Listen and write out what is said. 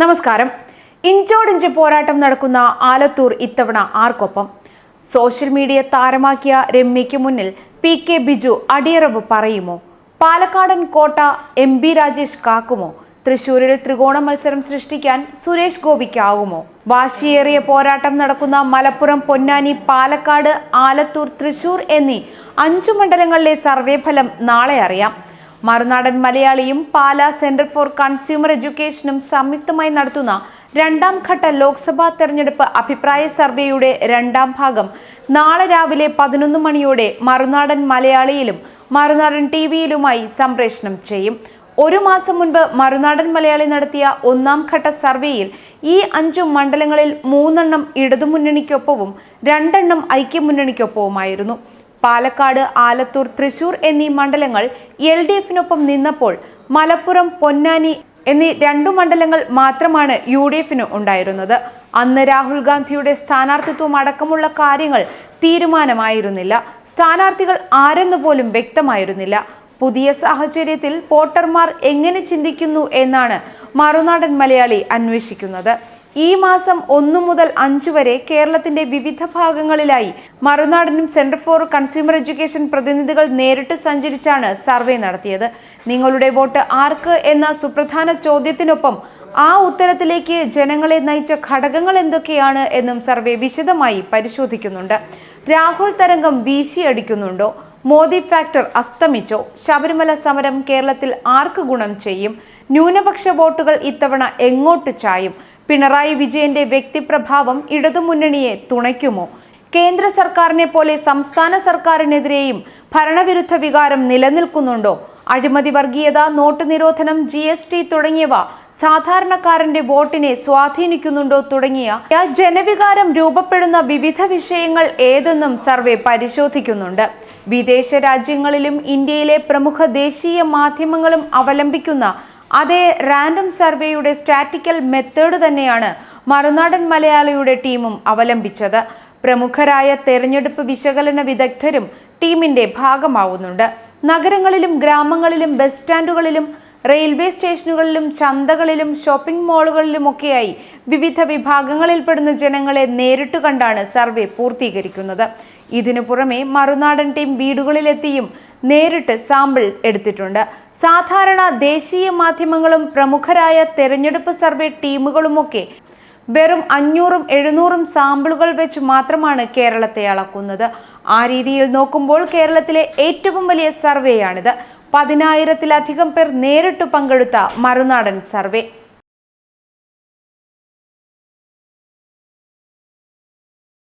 നമസ്കാരം. ഇഞ്ചോടിഞ്ച് പോരാട്ടം നടക്കുന്ന ആലത്തൂർ ഇത്തവണ ആർക്കൊപ്പം? സോഷ്യൽ മീഡിയ താരമാക്കിയ രമ്യയ്ക്ക് മുന്നിൽ പി കെ ബിജു അടിയറവ് പറയുമോ? പാലക്കാടൻ കോട്ട എം ബി രാജേഷ് കാക്കുമോ? തൃശൂരിൽ ത്രികോണ മത്സരം സൃഷ്ടിക്കാൻ സുരേഷ് ഗോപിക്കാവുമോ? വാശിയേറിയ പോരാട്ടം നടക്കുന്ന മലപ്പുറം പൊന്നാനി പാലക്കാട് ആലത്തൂർ തൃശൂർ എന്നീ അഞ്ചു മണ്ഡലങ്ങളിലെ സർവേ ഫലം നാളെ അറിയാം. മറുനാടൻ മലയാളിയും പാല സെന്റർ ഫോർ കൺസ്യൂമർ എഡ്യൂക്കേഷനും സംയുക്തമായി നടത്തുന്ന രണ്ടാം ഘട്ട ലോക്സഭാ തെരഞ്ഞെടുപ്പ് അഭിപ്രായ സർവേയുടെ രണ്ടാം ഭാഗം നാളെ രാവിലെ പതിനൊന്ന് മണിയോടെ മറുനാടൻ മലയാളിയിലും മറുനാടൻ ടി വിയിലുമായി സംപ്രേഷണം ചെയ്യും. ഒരു മാസം മുൻപ് മറുനാടൻ മലയാളി നടത്തിയ ഒന്നാം ഘട്ട സർവേയിൽ ഈ അഞ്ചു മണ്ഡലങ്ങളിൽ മൂന്നെണ്ണം ഇടതുമുന്നണിക്കൊപ്പവും രണ്ടെണ്ണം ഐക്യമുന്നണിക്കൊപ്പവുമായിരുന്നു. പാലക്കാട് ആലത്തൂർ തൃശൂർ എന്നീ മണ്ഡലങ്ങൾ എൽ ഡി എഫിനൊപ്പം നിന്നപ്പോൾ മലപ്പുറം പൊന്നാനി എന്നീ രണ്ടു മണ്ഡലങ്ങൾ മാത്രമാണ് യു ഡി എഫിന് ഉണ്ടായിരുന്നത്. അന്ന് രാഹുൽ ഗാന്ധിയുടെ സ്ഥാനാർത്ഥിത്വം അടക്കമുള്ള കാര്യങ്ങൾ തീരുമാനമായിരുന്നില്ല. സ്ഥാനാർത്ഥികൾ ആരെന്ന് പോലും വ്യക്തമായിരുന്നില്ല. പുതിയ സാഹചര്യത്തിൽ വോട്ടർമാർ എങ്ങനെ ചിന്തിക്കുന്നു എന്നാണ് മറുനാടൻ മലയാളി അന്വേഷിക്കുന്നത്. ഈ മാസം ഒന്നു മുതൽ അഞ്ചു വരെ കേരളത്തിന്റെ വിവിധ ഭാഗങ്ങളിലായി മറുനാടനും സെന്റർ ഫോർ കൺസ്യൂമർ എഡ്യൂക്കേഷൻ പ്രതിനിധികൾ നേരിട്ട് സഞ്ചരിച്ചാണ് സർവേ നടത്തിയത്. നിങ്ങളുടെ വോട്ട് ആർക്ക് എന്ന സുപ്രധാന ചോദ്യത്തിനൊപ്പം ആ ഉത്തരത്തിലേക്ക് ജനങ്ങളെ നയിച്ച ഘടകങ്ങൾ എന്തൊക്കെയാണ് എന്നും സർവേ വിശദമായി പരിശോധിക്കുന്നുണ്ട്. രാഹുൽ തരംഗം വീശിയടിക്കുന്നുണ്ടോ മോദി ഫാക്ടർ അസ്തമിച്ചോ? ശബരിമല സമരം കേരളത്തിൽ ആർക്ക് ഗുണം ചെയ്യും? ന്യൂനപക്ഷ വോട്ടുകൾ ഇത്തവണ എങ്ങോട്ട് ചായും? പിണറായി വിജയന്റെ വ്യക്തിപ്രഭാവം ഇടതുമുന്നണിയെ തുണയ്ക്കുമോ? കേന്ദ്ര സർക്കാരിനെ പോലെ സംസ്ഥാന സർക്കാരിനെതിരെയും ഭരണവിരുദ്ധ വികാരം നിലനിൽക്കുന്നുണ്ടോ? അഴിമതി വർഗീയത നോട്ട് നിരോധനം ജി എസ് ടി തുടങ്ങിയവ സാധാരണക്കാരന്റെ വോട്ടിനെ സ്വാധീനിക്കുന്നുണ്ടോ തുടങ്ങിയ ജനവികാരം രൂപപ്പെടുന്ന വിവിധ വിഷയങ്ങൾ ഏതെന്നും സർവേ പരിശോധിക്കുന്നുണ്ട്. വിദേശ രാജ്യങ്ങളിലും ഇന്ത്യയിലെ പ്രമുഖ ദേശീയ മാധ്യമങ്ങളും അവലംബിക്കുന്ന അതേ റാൻഡം സർവേയുടെ സ്റ്റാറ്റിക്കൽ മെത്തേഡ് തന്നെയാണ് മറുനാടൻ മലയാളിയുടെ ടീമും അവലംബിച്ചത്. പ്രമുഖരായ തെരഞ്ഞെടുപ്പ് വിശകലന വിദഗ്ധരും ടീമിന്റെ ഭാഗമാവുന്നുണ്ട്. നഗരങ്ങളിലും ഗ്രാമങ്ങളിലും ബസ് സ്റ്റാൻഡുകളിലും റെയിൽവേ സ്റ്റേഷനുകളിലും ചന്തകളിലും ഷോപ്പിംഗ് മാളുകളിലുമൊക്കെയായി വിവിധ വിഭാഗങ്ങളിൽപ്പെടുന്ന ജനങ്ങളെ നേരിട്ട് കണ്ടാണ് സർവേ പൂർത്തീകരിക്കുന്നത്. ഇതിനു പുറമെ മറുനാടൻ ടീം വീടുകളിലെത്തിയും നേരിട്ട് സാമ്പിൾ എടുത്തിട്ടുണ്ട്. സാധാരണ ദേശീയ മാധ്യമങ്ങളും പ്രമുഖരായ തെരഞ്ഞെടുപ്പ് സർവേ ടീമുകളുമൊക്കെ വെറും അഞ്ഞൂറും എഴുന്നൂറും സാമ്പിളുകൾ വെച്ച് മാത്രമാണ് കേരളത്തെ അളക്കുന്നത്. ആ രീതിയിൽ നോക്കുമ്പോൾ കേരളത്തിലെ ഏറ്റവും വലിയ സർവേയാണിത്. പതിനായിരത്തിലധികം പേർ നേരിട്ട് പങ്കെടുത്ത മറുനാടൻ സർവേ.